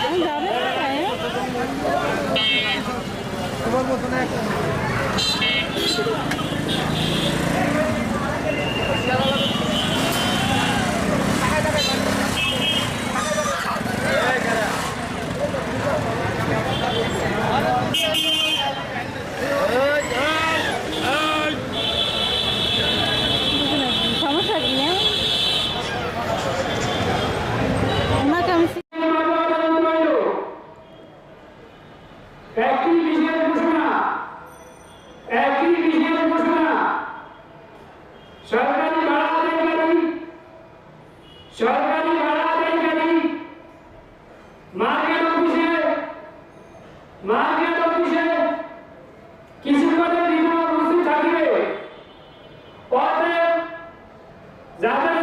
আমি যাবে সরকারি ভাড়া আদায়কারী সরকারি ভাড়া আদায়কারী মার্কেট অফিসে মার্কেট অফিসে কিছুক্ষণের ভিতরে উপস্থিত থাকিবে। অতএব যাদের